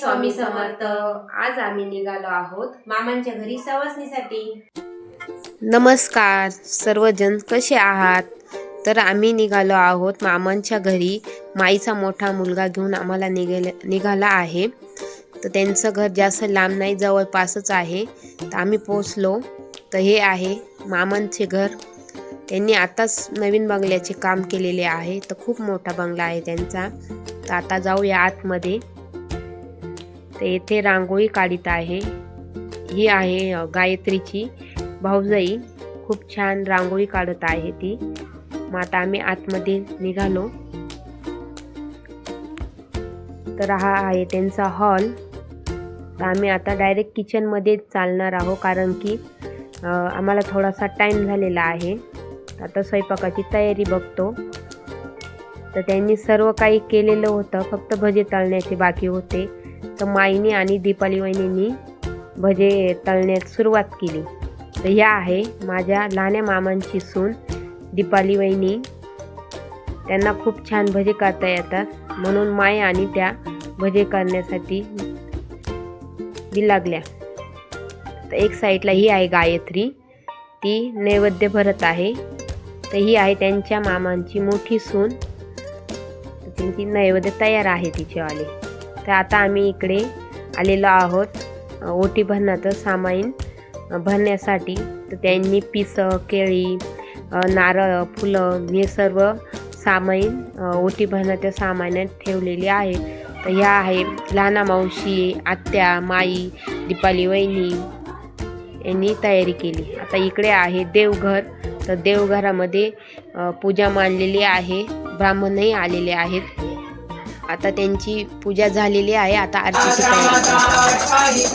स्वामी समर्थ. आज आम्ही निघालो आहोत मामांच्या घरी सवासणीसाठी. नमस्कार सर्वजण कसे आहात? तर आम्ही निघालो आहोत मामांच्या घरी. माईचा मोठा मुलगा घेऊन आम्हाला निघाला निघाला आहे. तर त्यांचं घर जास्त लांब नाही जवळपासच आहे. तर आम्ही पोचलो तर हे आहे मामांचे घर. त्यांनी आताच नवीन बंगल्याचे काम केलेले आहे. तर खूप मोठा बंगला आहे त्यांचा. तर आता जाऊया आतमध्ये. तर येथे रांगोळी काढीत आहे. ही आहे गायत्रीची भाऊजाई. खूप छान रांगोळी काढत आहे ती. मग आता आम्ही आतमध्ये निघालो. तर हा आहे त्यांचा हॉल. तर आम्ही आता डायरेक्ट किचनमध्ये चालणार आहोत कारण की आम्हाला थोडासा टाईम झालेला आहे. आता स्वयंपाकाची तयारी बघतो. तर त्यांनी सर्व काही केलेलं होतं. फक्त भजे तळण्याचे बाकी होते. तर माईने आणि दीपाली वहिनींनी भजे तळण्यास सुरुवात केली. तर ह्या आहे माझ्या लहान्या मामांची सून. दीपाली वहिनी त्यांना खूप छान भजे करता येतात. म्हणून माय आणि त्या भजे करण्यासाठी मी लागल्या. तर एक साईडला ही आहे गायत्री. ती नैवेद्य भरत आहे. तर ही आहे त्यांच्या मामांची मोठी सून. त्यांची नैवेद्य तयार आहे तिचेवाले. तर आता आम्ही इकडे आलेलो आहोत ओटी भरण्याचं सामाईन भरण्यासाठी. तर त्यांनी पिसं केळी नारळ फुलं हे सर्व सामाईन ओटी भरण्याच्या सामानात ठेवलेली आहे. तर ह्या आहे लहाना मावशी आत्या माई दीपाली वहिनी यांनी तयारी केली. आता इकडे आहे देवघर. तर देवघरामध्ये पूजा मांडलेली आहे. ब्राह्मणही आलेले आहेत. आता त्यांची पूजा झालेली आहे आता आरतीची तयारी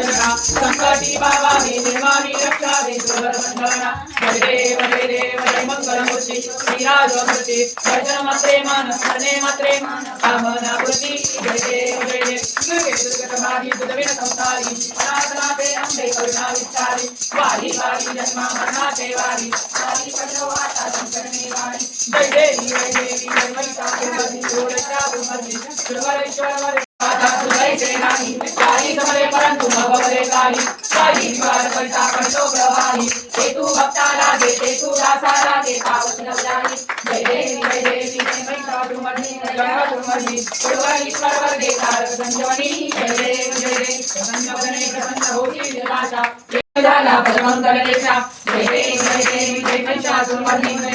करतात. वारी वारी जन्मा मरणाचे वारी वारी पटवाता संकटने वारी जय देवी जय देवी जय महिषासुरमर्दिनी गोरक्षासुरमर्दिनी सुरवरेश्वर आता तुझायचे नाही काही समरे परंतु भगवरे काही काही विवाद करता करतो प्रवाही हे तू भक्ताला देते तू दासाला दे. पावत नवलाही जय देवी जय देवी जय महिषासुरमर्दिनी गणपतुर्मर्दिनी सुरवरेश्वर वर्गे तारक संजवनी जय देव जय देव. संजवने प्रसन्न होती विलासा झाला परमंगल रेषा जय देवी जय देवी जय महिषासुरमर्दिनी महिषासुरमर्दिनी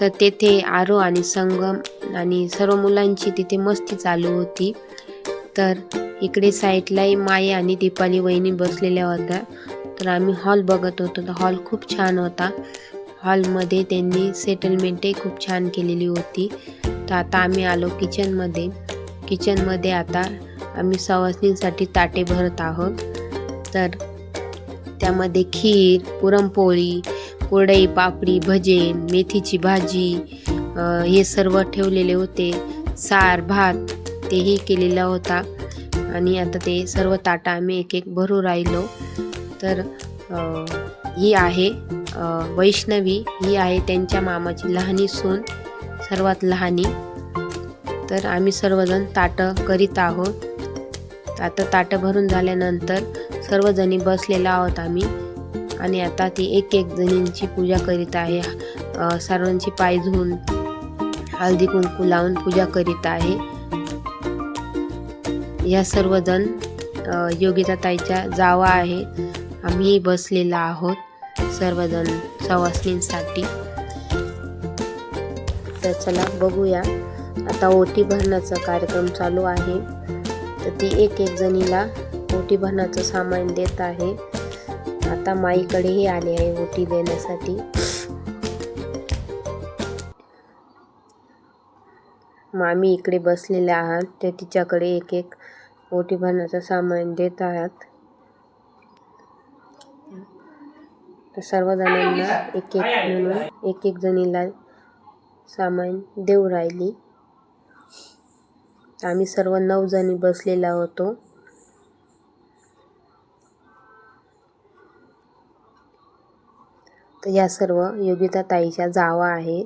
तर तेथे आरो आणि संगम आणि सर्व मुलांची तिथे मस्ती चालू होती. तर इकडे साईडलाही माई आणि दीपाली वहिनी बसलेल्या होत्या. तर आम्ही हॉल बघत होतो. तर हॉल खूप छान होता. हॉलमध्ये त्यांनी सेटलमेंटही खूप छान केलेली होती. तर आता आम्ही आलो किचनमध्ये. किचनमध्ये आता आम्ही सवासणींसाठी ताटे भरत आहोत. तर त्यामध्ये खीर पुरणपोळी कुरडई पापडी भजे मेथीची भाजी हे सर्व ठेवलेले होते. सार भात तेही केलेला होता. आणि आता ते सर्व ताटा आम्ही एक एक भरू राहिलो. तर ही आहे वैष्णवी. ही आहे त्यांच्या मामाची लहानी सून सर्वात लहानी. तर आम्ही सर्वजण ताटं करीत आहोत. आता ताटं भरून झाल्यानंतर सर्वजणी बसलेला आहोत आम्ही. आणि आता ती एक एक जणींची पूजा करीत आहे. सर्वांची पाय धुवून हळदी कुंकू लावून पूजा करीत आहे. या सर्वजण अ, योगिता ताईच्या जावा आहे. आम्ही बसलेला आहोत सर्वजण सवासणींसाठी. तर चला बघूया. आता ओटी भरण्याचा कार्यक्रम चालू आहे. तर ती एक एक जणीला ओटी भरण्याचं सामान देत आहे. आता माईकडेही आले आहे ओटी देण्यासाठी. मामी इकडे बसलेले आहात. ते तिच्याकडे एक एक ओटी भरण्याचं सामान देत आहात. तर सर्वजणांना एक एक म्हणून एक एक जणीला सामान देऊ राहिली. आम्ही सर्व नऊ जणी बसलेला होतो. तर या सर्व योगिता ताईच्या जावा आहे.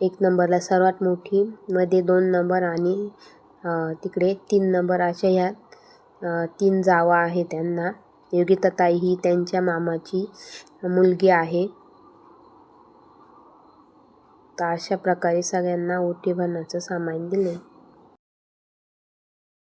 एक नंबरला सर्वात मोठी मध्ये दोन नंबर आणि तिकडे तीन नंबर अशा ह्या तीन जावा आहे त्यांना. योगिता ताई ही त्यांच्या मामाची मुलगी आहे. तर अशा प्रकारे सगळ्यांना ओटी भरण्याचं सामान दिले